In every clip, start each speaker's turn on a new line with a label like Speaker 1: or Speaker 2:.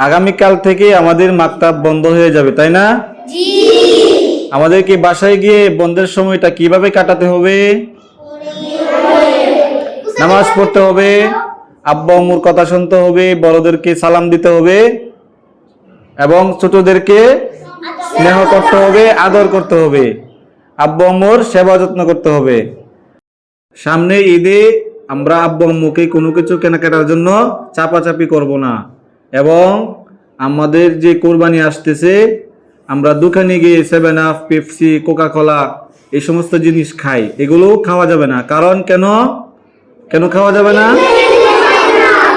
Speaker 1: আগামীকাল থেকে আমাদের মাকতাব বন্ধ হয়ে যাবে তাই না? আমাদেরকে বাসায় গিয়ে বন্ধের সময়টা কীভাবে কাটাতে হবে? নামাজ পড়তে হবে আব্বা আম্মুর কথা শুনতে হবে বড়দেরকে সালাম দিতে হবে এবং ছোটদেরকে স্নেহ করতে হবে আদর করতে হবে আব্বা আম্মুর সেবা যত্ন করতে হবে। সামনে ঈদে আমরা আব্বা আম্মুকে কোনো কিছু কেনাকাটার জন্য চাপাচাপি করব না। এবং আমাদের যে কোরবানি আসতেছে, আমরা দোকানে গিয়ে Seven Up Pepsi Coca Cola এই সমস্ত জিনিস খাই। এগুলো খাওয়া যাবে না। কারণ কেন? কেন খাওয়া যাবে না?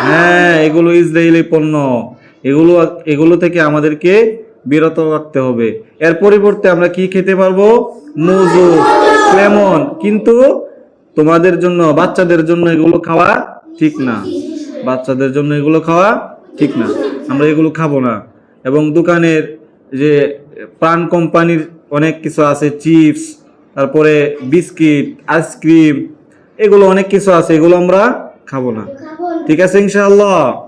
Speaker 1: হ্যাঁ এগুলো ইসরায়েলি পণ্য। এগুলো এগুলো থেকে আমাদেরকে বিরত রাখতে হবে। এর পরিবর্তে আমরা কি খেতে পারব? মজু, লেমন। কিন্তু তোমাদের জন্য, বাচ্চাদের জন্য এগুলো খাওয়া ঠিক না। বাচ্চাদের জন্য এগুলো খাওয়া ঠিক না। আমরা এগুলো খাব না। এবং দোকানের যে প্রাণ কোম্পানির অনেক কিছু আছে, চিপস, তারপরে বিস্কিট, আইসক্রিম, এগুলো অনেক কিছু আছে, এগুলো আমরা খাব না। ঠিক আছে ইনশাআল্লাহ?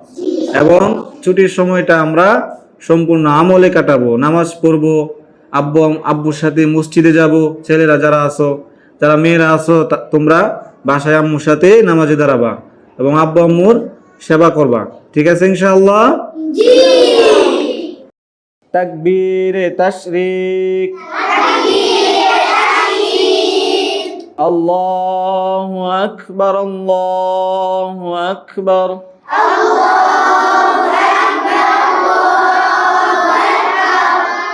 Speaker 1: এবং ছুটির সময়টা আমরা সম্পূর্ণ আমলে কাটাবো। নামাজ পড়ব, আব্বু, আব্বুর সাথে মসজিদে যাব, ছেলেরা যারা আছো, যারা মেয়েরা তা- তোমরা বাসায় আম্মুর সাথে নামাজে দাঁড়াবা। এবং আব্বু, আম্মুর সেবা করবা ঠিক আছে ইনশাআল্লাহ তাকবীরে তাশরিক আল্লাহু আকবার আল্লাহু আকবার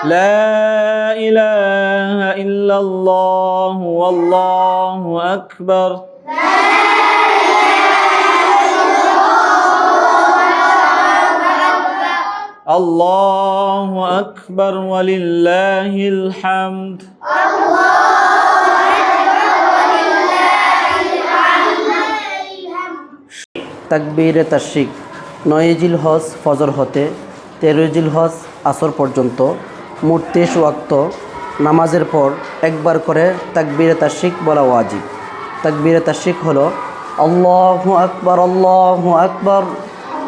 Speaker 1: لا إله إلا الله والله أكبر الله أكبر ولله الحمد
Speaker 2: তাকবীরে তাশিক নয় জিল হজ ফজর হতে তেরোই জিল হজ আসর পর্যন্ত মোট তেইশ ওয়াক্ত নামাজের পর একবার করে তাকবীরে তাশিক বলা ওয়াজিব তাকবীরে তাশিক হলো আল্লাহু আকবার আল্লাহু আকবার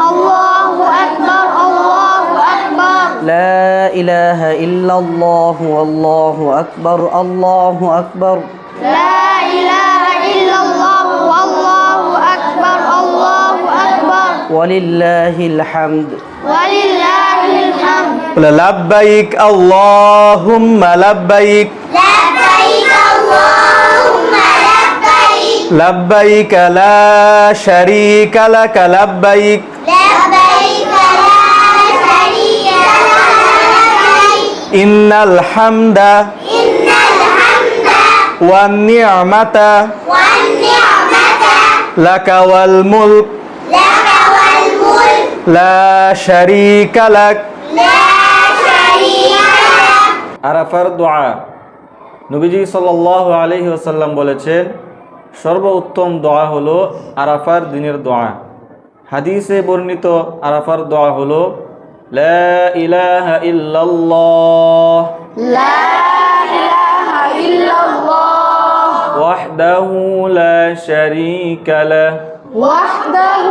Speaker 3: الله أكبر الله لا
Speaker 2: إله إلا الله والله أكبر الله أكبر.
Speaker 3: لا إله إلا الله والله أكبر الله أكبر.
Speaker 2: ولله الحمد.
Speaker 3: ولله الحمد.
Speaker 1: لبيك اللهم لبيك.
Speaker 3: لبيك اللهم لبيك.
Speaker 1: لبيك لا شريك لك لبيك. ইন্নাল হামদা
Speaker 3: ওয়ান নি'মাতা
Speaker 1: লাকা ওয়াল মুলক
Speaker 3: লা শারীকা লাক
Speaker 1: আরাফার দোয়া। নবীজি সাল্লাহ আলহি আসাল্লাম বলেছেন সর্বোত্তম দোয়া হলো আরাফার দিনের দোয়া। হাদিসে বর্ণিত আরাফার দোয়া হলো لا إله إلا الله.
Speaker 3: لا إله إلا الله.
Speaker 1: وحده لا شريك له.
Speaker 3: وحده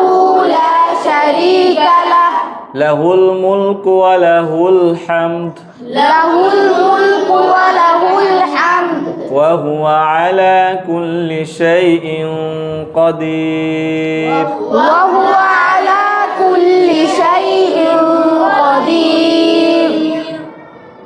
Speaker 3: لا شريك له.
Speaker 1: له الملك وله الحمد.
Speaker 3: له الملك وله الحمد.
Speaker 1: وهو على كل شيء قدير.
Speaker 3: وهو على كل شيء قدير